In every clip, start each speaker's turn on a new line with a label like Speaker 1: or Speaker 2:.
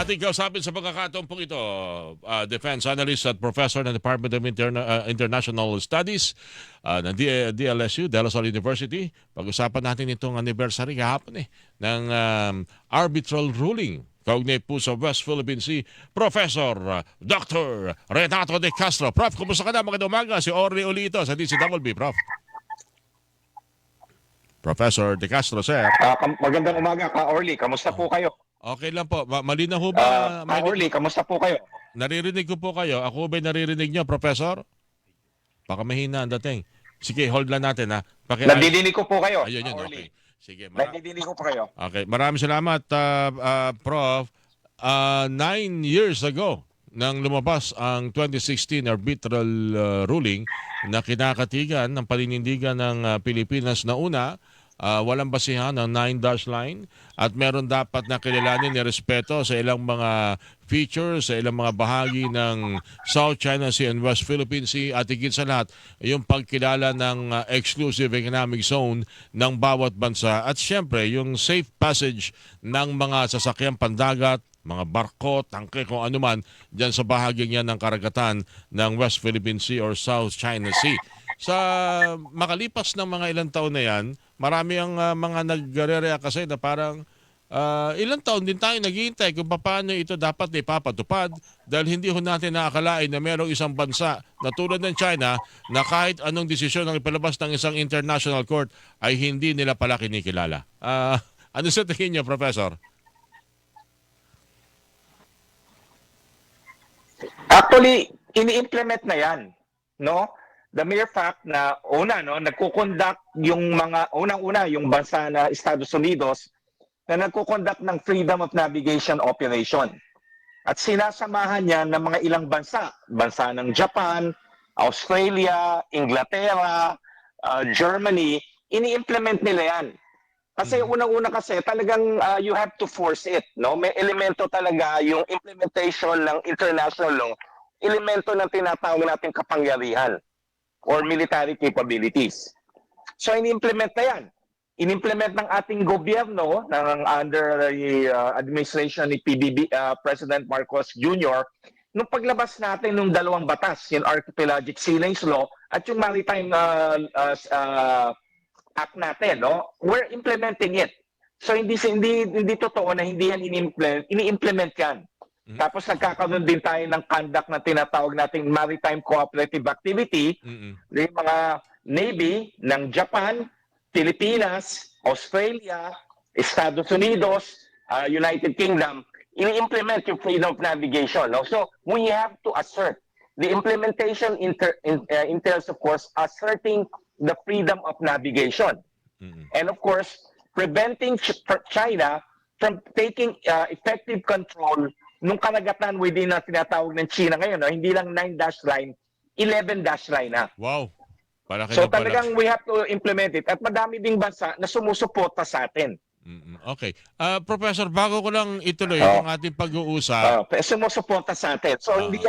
Speaker 1: Ating kausapin sa pagkakataon pong ito, uh, Defense Analyst at Professor ng Department of Interna- uh, International Studies uh, ng D- DLSU, De La Salle University. Pag-usapan natin itong anniversary kahapon eh, ng um, arbitral ruling kaugnay po sa West Philippine Sea, Professor uh, Dr. Renato De Castro. Prof, kumusta ka na? Magandang umaga. Si Orly Olito sa DCWB, Prof. Professor De Castro, sir.
Speaker 2: Kam- magandang umaga, Ka Orly. Kamusta po kayo?
Speaker 1: Okay lang po. Ma- malinaw ho ba?
Speaker 2: Ah, Ka
Speaker 1: Mali-
Speaker 2: Orly, kamusta po kayo?
Speaker 1: Naririnig ko po kayo. Ako ba naririnig nyo, Professor? Baka mahina ang dating. Sige, hold lang natin ha. Paki-
Speaker 2: Nadidinig ko po kayo.
Speaker 1: Ayun yun,
Speaker 2: Ka
Speaker 1: okay. Sige, mara-
Speaker 2: Nadidinig ko po kayo.
Speaker 1: okay. Maraming salamat, ah, ah, Prof. Ah, nine years ago, nang lumabas ang 2016 arbitral ah, ruling na kinakatigan ng paninindigan ng ah, Pilipinas na una, ah, walang basihan ng nine dash line at meron dapat na kilalanin ni respeto sa ilang mga features, sa ilang mga bahagi ng South China Sea and West Philippine Sea at higit sa lahat yung pagkilala ng ah, exclusive economic zone ng bawat bansa at syempre yung safe passage ng mga sasakyang pandagat mga barko, tangke, kung ano man dyan sa bahagi niya ng karagatan ng West Philippine Sea or South China Sea. Sa makalipas ng mga ilang taon na yan, marami ang ah, mga nagre-react kasi na parang ah, ilang taon din tayo naghihintay kung paano ito dapat ipapatupad dahil hindi ho natin nakakalain na merong isang bansa na tulad ng China na kahit anong desisyon ng ipalabas ng isang international court ay hindi nila pala kinikilala. Ah, ano sa tingin niyo, Professor?
Speaker 2: Actually, ini-implement na yan. No? The mere fact na una, no, nagkukonduct yung mga, unang-una, yung bansa na Estados Unidos na nagkukonduct ng Freedom of Navigation Operation. At sinasamahan niya ng mga ilang bansa. Bansa ng Japan, Australia, Inglaterra, uh, Germany. Ini-implement nila yan. Kasi unang-una kasi talagang uh, you have to force it, no? May elemento talaga yung implementation ng international law, elemento ng tinatawag nating kapangyarihan or military capabilities. So in-implement na yan. In-implement ng ating gobyerno ng under the uh, administration ni PBB uh, President Marcos Jr. nung paglabas natin ng dalawang batas, yung Archipelagic Sea Lanes Law at yung Maritime uh, uh, uh, act natin, no? We're implementing it. So hindi hindi hindi totoo na hindi yan ini-implement, ini-implement yan.
Speaker 1: Mhm.
Speaker 2: Tapos nagkakaroon din tayo ng conduct na tinatawag nating maritime cooperative activity,
Speaker 1: Mm-mm.
Speaker 2: yung mga Navy ng Japan, Pilipinas, Australia, Estados Unidos, uh, United Kingdom, ini-implement yung freedom of navigation. No? So we have to assert. The implementation inter, in, uh, entails, of course, asserting the freedom of navigation.
Speaker 1: Mm-mm.
Speaker 2: And of course, preventing Ch- China from taking uh, effective control nung karagatan within na tinatawag ng China ngayon. No? Hindi lang 9 dash line, 11 dash line na.
Speaker 1: Wow. Palaki
Speaker 2: So
Speaker 1: na pala.
Speaker 2: talagang we have to implement it. At madami ding bansa na sumusuporta sa atin.
Speaker 1: Okay. Ah, Professor, bago ko lang ituloy
Speaker 2: Oh.
Speaker 1: ang ating pag-uusap.
Speaker 2: Uh, sumusuporta sa atin. So
Speaker 1: Ah.
Speaker 2: hindi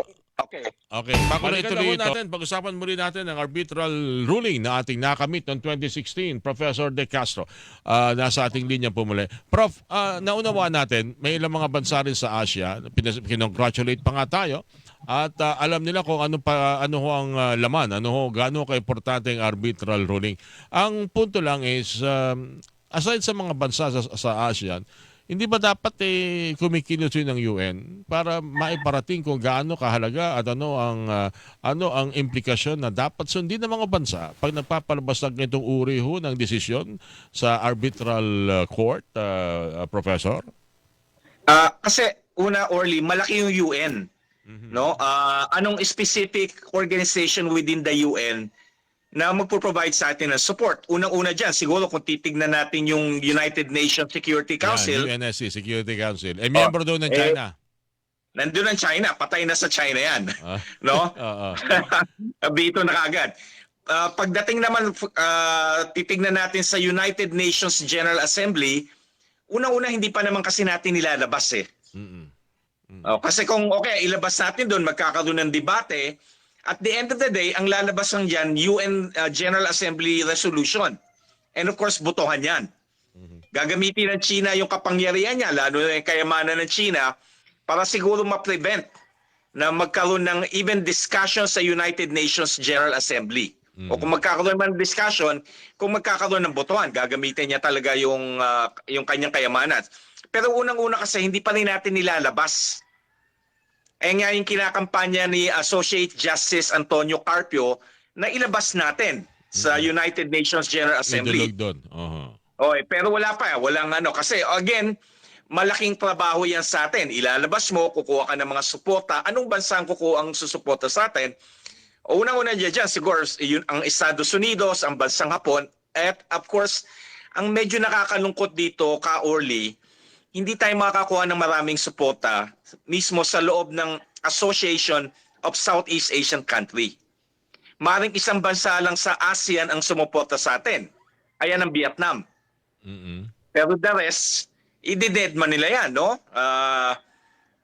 Speaker 2: Okay.
Speaker 1: Okay, bago na ituloy ito, natin, pag-usapan muli natin ang arbitral ruling na ating nakamit noong 2016, Professor De Castro. Ah, nasa ating linya po muli. Prof, ah, naunawa natin, may ilang mga bansa rin sa Asia, kinongratulate pa nga tayo, at ah, alam nila kung ano pa ano ho ang ah, laman, ano ho, gaano ka-importante ang arbitral ruling. Ang punto lang is, um, aside sa mga bansa sa, sa ASEAN, hindi ba dapat eh kumikilos yun ng UN para maiparating kung gaano kahalaga at ano ang ah, ano ang implikasyon na dapat sundin ng mga bansa pag nagpapalabas ng ganitong uri ho ng desisyon sa arbitral ah, court, ah, professor?
Speaker 3: Ah, kasi una Orly, malaki yung UN, no? Ah, anong specific organization within the UN na magpo-provide sa atin ng support? Unang-una diyan, siguro kung titignan natin yung United Nations Security Council,
Speaker 1: Yan, UNSC, Security Council. Eh, miyembro doon ng
Speaker 3: eh,
Speaker 1: China.
Speaker 3: nandun ang China, patay na sa China 'yan,
Speaker 1: Ah,
Speaker 3: no?
Speaker 1: oo.
Speaker 3: Bito na kagad. Ah, pagdating naman ah, titignan natin sa United Nations General Assembly, una-una hindi pa naman kasi natin nilalabas eh.
Speaker 1: Mm-mm.
Speaker 3: Oh, kasi kung okay, ilabas natin doon, magkakaroon ng debate. At the end of the day, ang lalabas lang dyan, UN uh, General Assembly Resolution. And of course, botohan yan. Gagamitin ng China yung kapangyarihan niya, lalo na yung kayamanan ng China,
Speaker 2: para siguro ma-prevent na magkaroon ng even discussion sa United Nations General Assembly. O kung magkakaroon man ng discussion, kung magkakaroon ng botohan, gagamitin niya talaga yung ah, yung kanyang kayamanan. Pero unang-una kasi hindi pa rin natin nilalabas. Eh nga yung kinakampanya ni Associate Justice Antonio Carpio na ilabas natin sa United Nations General Assembly.
Speaker 1: Idulog doon. Oho.
Speaker 2: Okay, pero wala pa, walang ano kasi again, malaking trabaho 'yan sa atin. Ilalabas mo, kukuha ka ng mga suporta. Anong bansa ang kukuha ang susuporta sa atin? Unang-una diyan, dyan, siguro yun ang Estados Unidos, ang bansang Hapon, at of course, ang medyo nakakalungkot dito, ka Orly, hindi tayo makakakuha ng maraming suporta mismo sa loob ng Association of Southeast Asian Country. Maring isang bansa lang sa ASEAN ang sumuporta sa atin. Ayan ang Vietnam.
Speaker 1: Mm-mm.
Speaker 2: Pero the rest, i-dead man nila yan, no? Ah,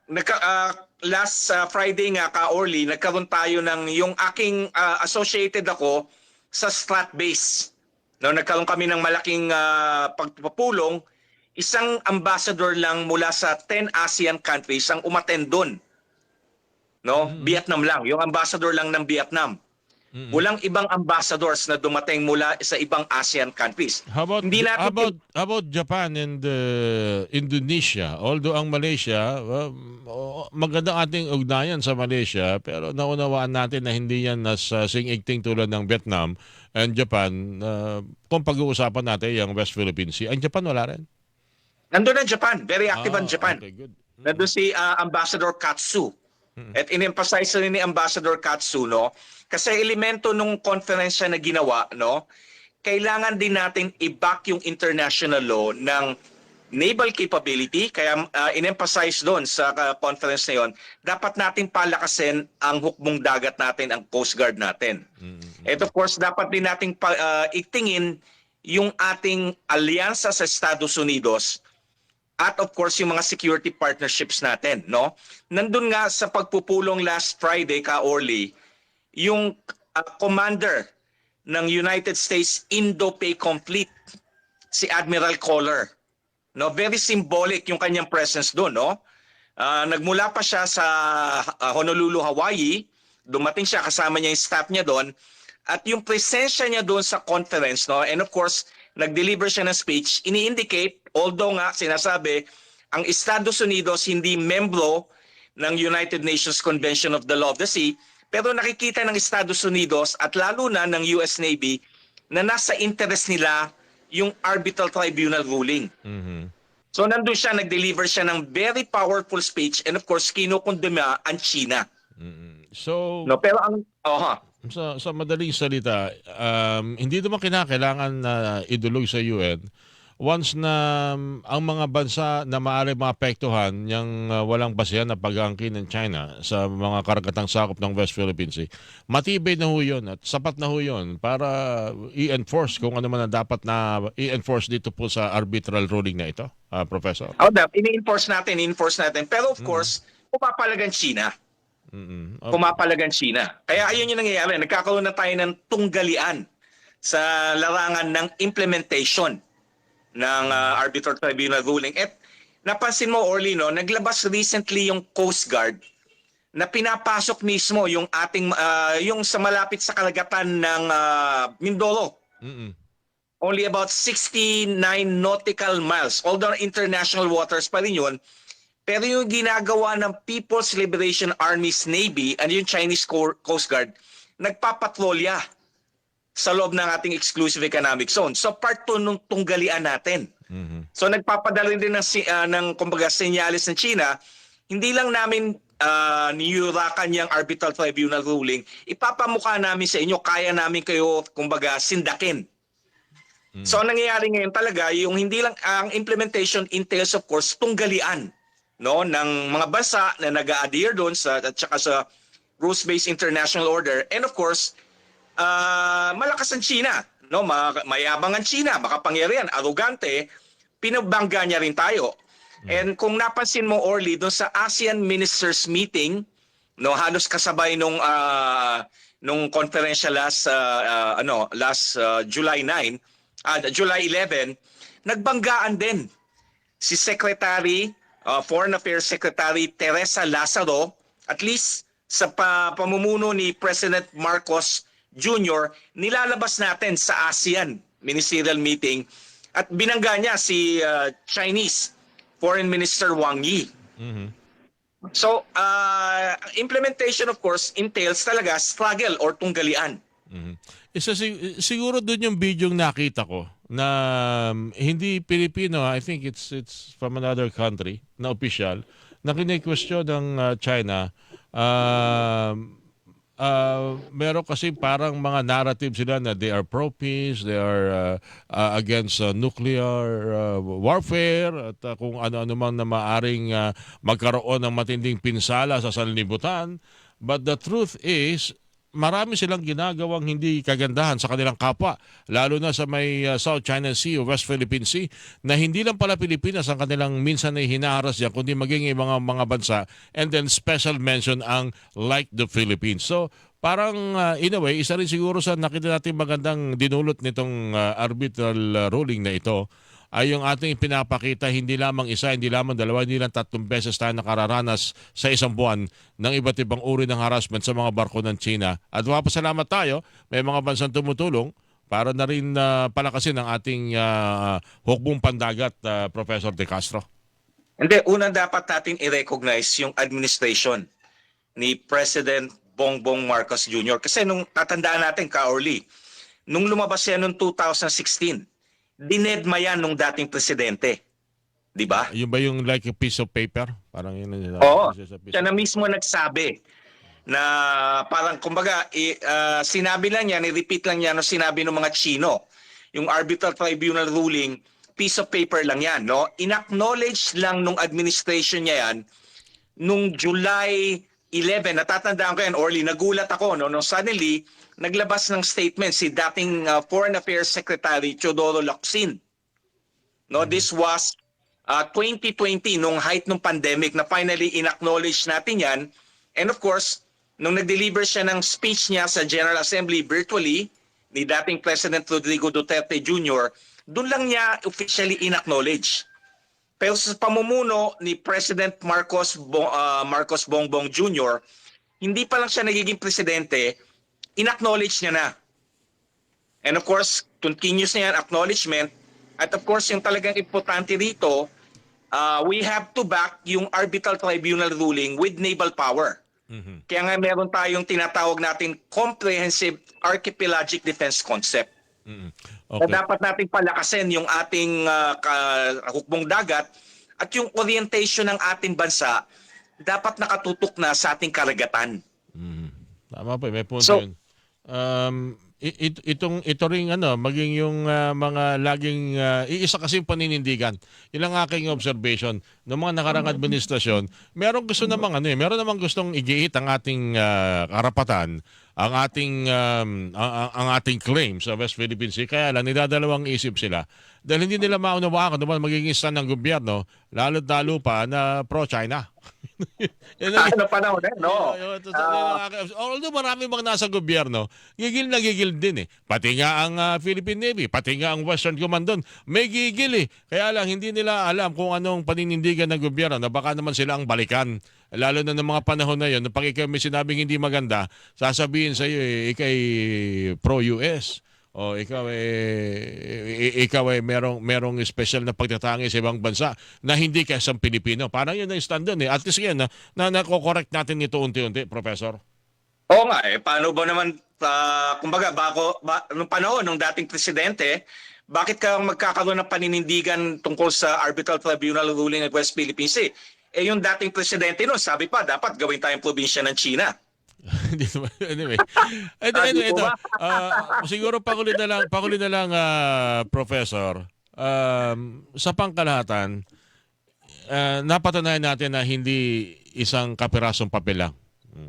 Speaker 2: nagka, ah, last ah, Friday nga, ka-Orly, nagkaroon tayo ng yung aking ah, associated ako sa Strat Base. No, nagkaroon kami ng malaking ah, pagpupulong. Isang ambassador lang mula sa 10 ASEAN countries ang umattend doon. No? Vietnam lang. Yung ambassador lang ng Vietnam.
Speaker 1: Mm-mm.
Speaker 2: Walang ibang ambassadors na dumating mula sa ibang ASEAN countries.
Speaker 1: How about
Speaker 2: Hindi natin
Speaker 1: how about how about Japan and uh, Indonesia? Although ang Malaysia, uh, magandang ating ugnayan sa Malaysia, pero naunawaan natin na hindi yan nasa sing-igting tulad ng Vietnam and Japan. Uh, kung pag-uusapan natin yung West Philippine Sea, ang Japan wala rin.
Speaker 2: Nandun ang Japan. Very active
Speaker 1: Ah,
Speaker 2: ang Japan.
Speaker 1: Okay, good.
Speaker 2: Nandun si ah, Ambassador Katsu. At in-emphasize rin ni Ambassador Katsu, no? Kasi elemento nung conference na ginawa, no? Kailangan din natin i-back yung international law ng naval capability. Kaya ah, in-emphasize doon sa ah, conference na yon, dapat natin palakasin ang hukbong dagat natin, ang Coast Guard natin. At of course, dapat din nating pa, ah, itingin yung ating alyansa sa Estados Unidos at of course yung mga security partnerships natin, no? Nandun nga sa pagpupulong last Friday ka Orly, yung uh, commander ng United States Indo-PACOM Fleet, si Admiral Kohler. No, very symbolic yung kanyang presence doon, no? Ah, nagmula pa siya sa ah, Honolulu, Hawaii, dumating siya kasama niya yung staff niya doon at yung presensya niya doon sa conference, no? And of course, nag-deliver siya ng speech, ini-indicate although nga sinasabi ang Estados Unidos hindi membro ng United Nations Convention of the Law of the Sea, pero nakikita ng Estados Unidos at lalo na ng US Navy na nasa interest nila yung arbitral tribunal ruling.
Speaker 1: Mhm.
Speaker 2: So nandun siya, nag-deliver siya ng very powerful speech and of course kinukondema ang China.
Speaker 1: Mhm. So,
Speaker 2: No, pero ang oha.
Speaker 1: sa, sa madaling salita, um, hindi naman kinakailangan na idulog sa UN once na um, ang mga bansa na maaari maapektuhan yung uh, walang basehan na pag-aangkin ng China sa mga karagatang sakop ng West Philippine Sea, matibay na ho yun at sapat na ho yun para i-enforce kung ano man ang dapat na i-enforce dito po sa arbitral ruling na ito, uh, Professor.
Speaker 2: Oh, dap, ini-enforce natin, ini-enforce natin. Pero of course, pumapalagan China.
Speaker 1: Mm-mm. Oh,
Speaker 2: Pumapalagan China. Kaya ayun yung nangyayari. Nagkakaroon na tayo ng tunggalian sa larangan ng implementation ng uh, arbitral tribunal ruling. At napansin mo, Orly, no, naglabas recently yung Coast Guard na pinapasok mismo yung ating uh, yung sa malapit sa kalagatan ng uh, Mindoro.
Speaker 1: mm-mm.
Speaker 2: only about 69 nautical miles. Although international waters pa rin yun, pero yung ginagawa ng People's Liberation Army's Navy and yung Chinese Co- Coast Guard, nagpapatrolya sa loob ng ating exclusive economic zone. So part to nung tunggalian natin.
Speaker 1: Mhm.
Speaker 2: So nagpapadala din ng, ah, ng kumbaga senyales ng China, hindi lang namin uh, niyurakan yung arbitral tribunal ruling, ipapamukha namin sa inyo, kaya namin kayo kumbaga sindakin. So ang nangyayari ngayon talaga, yung hindi lang ang implementation entails of course tunggalian no ng mga bansa na nag-adhere doon sa at saka sa rules-based international order and of course ah, malakas ang China no? Ma- mayabang ang China makapangyarihan arrogante pinabangga niya rin tayo. And kung napansin mo Orly doon sa ASEAN ministers meeting no halos kasabay nung ah, nung konferensya last ah, ah, ano last ah, July 9 ah, July 11 nagbanggaan din si Secretary uh, Foreign Affairs Secretary Teresa Lazaro, at least sa pa- pamumuno ni President Marcos Jr., nilalabas natin sa ASEAN ministerial meeting at binangga niya si uh, Chinese Foreign Minister Wang Yi.
Speaker 1: Mhm.
Speaker 2: So, uh, implementation of course entails talaga struggle or tunggalian.
Speaker 1: Mhm. Isa si- siguro doon yung video nakita ko na um, hindi Pilipino, I think it's it's from another country na official na kine-question ng uh, China um uh, meron kasi parang mga narrative sila na they are pro-peace, they are uh, uh, against uh, nuclear uh, warfare at uh, kung ano-ano man na maaring uh, magkaroon ng matinding pinsala sa sanlibutan. But the truth is, marami silang ginagawang hindi kagandahan sa kanilang kapwa, lalo na sa may uh, South China Sea o West Philippine Sea, na hindi lang pala Pilipinas ang kanilang minsan ay hinaharas yan, kundi maging mga mga bansa, and then special mention ang like the Philippines. So, parang uh, in a way, isa rin siguro sa nakita natin magandang dinulot nitong uh, arbitral uh, ruling na ito, ay yung ating pinapakita hindi lamang isa, hindi lamang dalawa, hindi lang tatlong beses tayo nakararanas sa isang buwan ng iba't ibang uri ng harassment sa mga barko ng China. At mapasalamat tayo, may mga bansang tumutulong para na rin ah, palakasin ang ating ah, hukbong pandagat, ah, Professor De Castro.
Speaker 2: Hindi, unang dapat natin i-recognize yung administration ni President Bongbong Marcos Jr. Kasi nung tatandaan natin, ka-Orly, nung lumabas yan noong 2016, dinedma yan nung dating presidente. Di ba?
Speaker 1: Yun ba yung like a piece of paper? Parang yun. ang-
Speaker 2: Oo. Siya na mismo nagsabi na parang kumbaga i- ah, sinabi lang niya, ni-repeat lang niya no sinabi ng mga Chino. Yung arbitral tribunal ruling, piece of paper lang yan, no? Inacknowledge lang nung administration niya yan nung July 11, natatandaan ko yan, Orly, nagulat ako, no? Nung suddenly, naglabas ng statement si dating ah, Foreign Affairs Secretary Teodoro Locsin. No, this was uh, 2020 nung height ng pandemic na finally inacknowledge natin yan. And of course, nung nag-deliver siya ng speech niya sa General Assembly virtually ni dating President Rodrigo Duterte Jr., doon lang niya officially inacknowledge. Pero sa pamumuno ni President Marcos Bo- uh, Marcos Bongbong Jr., hindi pa lang siya nagiging presidente, inacknowledge niya na. And of course, continuous na yan, acknowledgement. At of course, yung talagang importante rito, uh, we have to back yung arbitral tribunal ruling with naval power.
Speaker 1: Mhm.
Speaker 2: Kaya nga meron tayong tinatawag natin comprehensive archipelagic defense concept. Na
Speaker 1: Okay.
Speaker 2: dapat nating palakasin yung ating uh, hukbong dagat at yung orientation ng ating bansa dapat nakatutok na sa ating karagatan.
Speaker 1: Mhm. Tama po, may punto
Speaker 2: So-
Speaker 1: yun. Um, it, itong ito ring ano, maging yung ah, mga laging ah, iisa kasi yung paninindigan. Yun ang aking observation ng mga nakarang administrasyon. Meron gusto namang ano eh, meron namang gustong igiit ang ating ah, karapatan, ang ating um, ang, ang- ating claim sa West Philippine Sea. Kaya lang nidadalawang isip sila dahil hindi nila maunawaan kung ano magiging stand ng gobyerno, lalo't lalo pa na pro-China. Yan ang-
Speaker 2: ano panahon eh, no?
Speaker 1: Sa- Although marami mga nasa gobyerno, gigil na gigil din eh. Pati nga ang ah, Philippine Navy, pati nga ang Western Command doon, may gigil eh. Kaya lang hindi nila alam kung anong paninindigan ng gobyerno na baka naman sila ang balikan. Lalo na ng mga panahon na yon, pag ikaw may sinabing hindi maganda, sasabihin sa iyo eh, ikay pro-US. O ikaw eh, i- ikaw eh merong merong special na pagtatangi sa ibang bansa na hindi ka isang Pilipino. Parang yun ang stand doon eh. At least yan na, na nako-correct natin ito unti-unti, Professor.
Speaker 2: Oo nga eh, paano ba naman, ah, kumbaga, bako, ba, nung panahon ng dating presidente, bakit ka magkakaroon ng paninindigan tungkol sa arbitral tribunal ruling ng West Philippine Sea? Eh yung dating presidente noon, sabi pa, dapat gawin tayong probinsya ng China.
Speaker 1: Anyway. Ito, ito, ito.
Speaker 2: ba?
Speaker 1: Ah, siguro pakuli na lang, pakuli na lang, ah, Professor. Um, sa pangkalahatan, ah, napatunayan natin na hindi isang kapirasong papel lang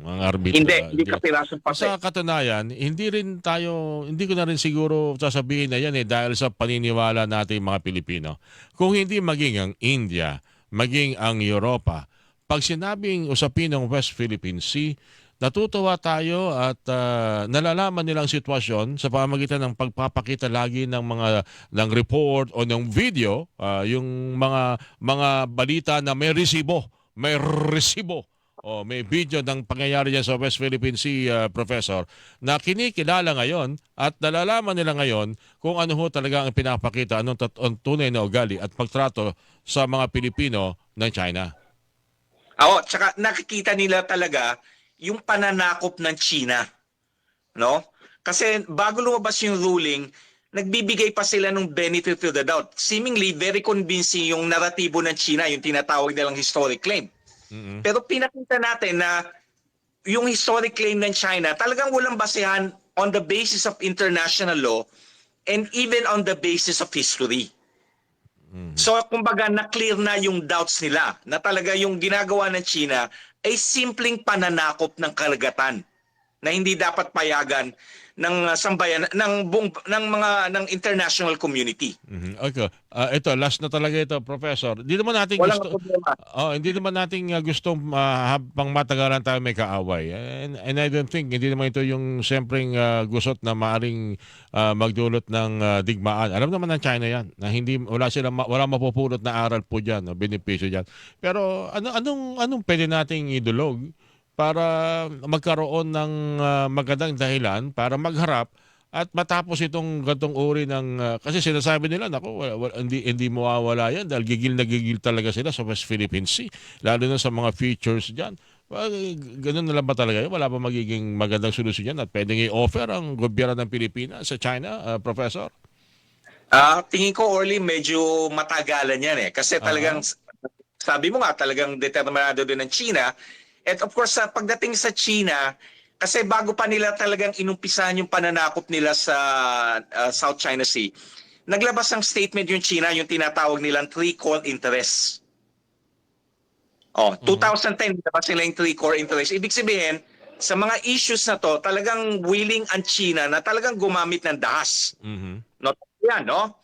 Speaker 1: ang arbitro.
Speaker 2: hindi, hindi ka pirasong
Speaker 1: Sa
Speaker 2: papel.
Speaker 1: katunayan, hindi rin tayo, hindi ko na rin siguro sasabihin na yan eh dahil sa paniniwala natin mga Pilipino. Kung hindi maging ang India, maging ang Europa, pag sinabing usapin ng West Philippine Sea, natutuwa tayo at ah, nalalaman nilang sitwasyon sa pamamagitan ng pagpapakita lagi ng mga ng report o ng video, ah, yung mga mga balita na may resibo, may resibo o may video ng pangyayari sa West Philippine Sea, ah, Professor, na kinikilala ngayon at nalalaman nila ngayon kung ano ho talaga ang pinapakita, anong ang tunay na ugali at pagtrato sa mga Pilipino ng China.
Speaker 2: Oo, tsaka nakikita nila talaga yung pananakop ng China. No? Kasi bago lumabas yung ruling, nagbibigay pa sila ng benefit of the doubt. Seemingly, very convincing yung naratibo ng China, yung tinatawag nilang historic claim.
Speaker 1: Mhm.
Speaker 2: Pero pinakita natin na yung historic claim ng China talagang walang basehan on the basis of international law and even on the basis of history. So kumbaga na-clear na yung doubts nila na talaga yung ginagawa ng China ay simpleng pananakop ng karagatan na hindi dapat payagan ng uh, sambayan ng buong ng mga ng international community.
Speaker 1: Mhm. Okay. Ah, ito, last na talaga ito, Professor. Hindi naman natin
Speaker 2: Walang
Speaker 1: gusto...
Speaker 2: problema.
Speaker 1: Oh, hindi naman natin uh, gustong uh, habang matagalan tayo may kaaway. And, and I don't think hindi naman ito yung sempreng uh, gusot na maaring uh, magdulot ng uh, digmaan. Alam naman ng China 'yan na hindi wala sila ma- wala mapupulot na aral po diyan, no, benepisyo diyan. Pero ano anong anong pwede nating idulog para magkaroon ng uh, magandang dahilan para magharap at matapos itong gantong uri ng uh, kasi sinasabi nila nako wala, wala- hindi hindi mawawala yan dahil gigil na gigil talaga sila sa West Philippine Sea lalo na sa mga features diyan ganun na lang ba talaga yun? Wala ba magiging magandang solusyon yan at pwedeng i-offer ang gobyerno ng Pilipinas sa China, uh, Professor?
Speaker 2: Ah, tingin ko Orly medyo matagalan 'yan eh kasi talagang sabi mo nga talagang determinado din ng China at of course sa pagdating sa China kasi bago pa nila talagang inumpisahan yung pananakop nila sa ah, South China Sea naglabas ng statement yung China yung tinatawag nilang three core interests. Oh, 2010 nilabas nila yung three core interests. Ibig sabihin sa mga issues na to, talagang willing ang China na talagang gumamit ng dahas.
Speaker 1: Mhm.
Speaker 2: No, yan, no?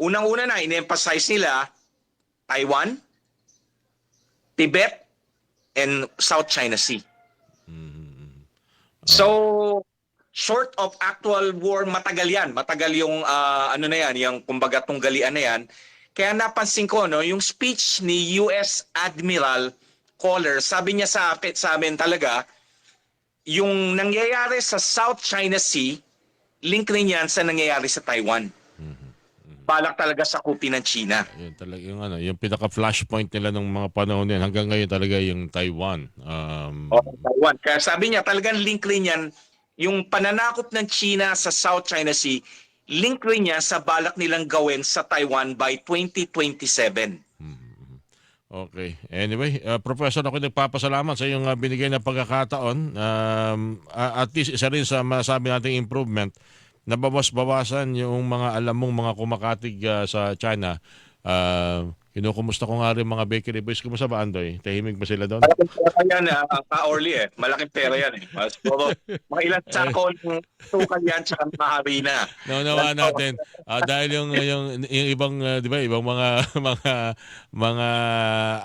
Speaker 2: Unang-una na, in-emphasize nila Taiwan, Tibet, and South China Sea. So, short of actual war, matagal yan. Matagal yung, ah, ano na yan, yung kumbaga tunggalian na yan. Kaya napansin ko, no, yung speech ni US Admiral Kohler, sabi niya sa, sa amin talaga, yung nangyayari sa South China Sea, link rin yan sa nangyayari sa Taiwan. Balak talaga sa kupi ng China.
Speaker 1: Yun talaga yung ano, yung pinaka flashpoint nila ng mga panahon na yan hanggang ngayon talaga yung Taiwan. Um,
Speaker 2: O, Taiwan. Kaya sabi niya, talagang link rin yan, yung pananakop ng China sa South China Sea, link rin niya sa balak nilang gawin sa Taiwan by 2027.
Speaker 1: Okay. Anyway, uh, Professor, ako nagpapasalamat sa iyong uh, binigay na pagkakataon. Um, a- at least isa rin sa masabi nating improvement na bawas-bawasan yung mga alam mong mga kumakatig uh, sa China. Uh, kinukumusta ko nga rin mga bakery boys. Kumusta ba, Andoy? Tahimik ba sila doon?
Speaker 2: Malaking pera yan, uh, ka-Orly eh. Malaking pera yan eh. Mas puro, mga ilang sako ng tukal yan tsaka mahari na.
Speaker 1: Naunawa natin Ah, dahil yung yung, yung ibang ah, 'di ba ibang mga mga mga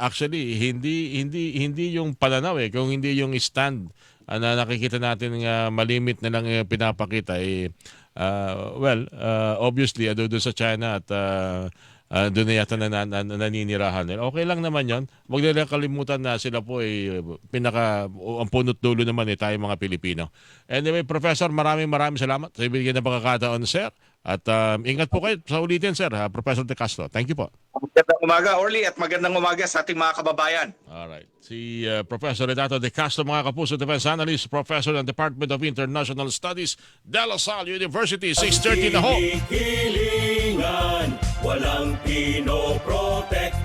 Speaker 1: actually hindi hindi hindi yung pananaw eh kung hindi yung stand ah, na nakikita natin nga malimit na lang yung pinapakita eh ah, well ah, obviously ado doon sa China at ah, ah, doon na yata na, na, na, naninirahan. Okay lang naman yon. Huwag nila kalimutan na sila po ay pinaka o ang punot dulo naman eh tayo mga Pilipino. Anyway, Professor, maraming maraming salamat sa ibigay na pagkakataon, sir. At um, ingat po kayo sa ulitin, sir, ha? Professor De Castro. Thank you po.
Speaker 2: Magandang umaga, Orly, at magandang umaga sa ating mga kababayan.
Speaker 1: Alright. Si uh, Professor Renato De Castro, mga kapuso, Defense Analyst, Professor ng Department of International Studies, De La Salle University, 630 na ho.
Speaker 4: Hilingan, walang pinoprotektahan.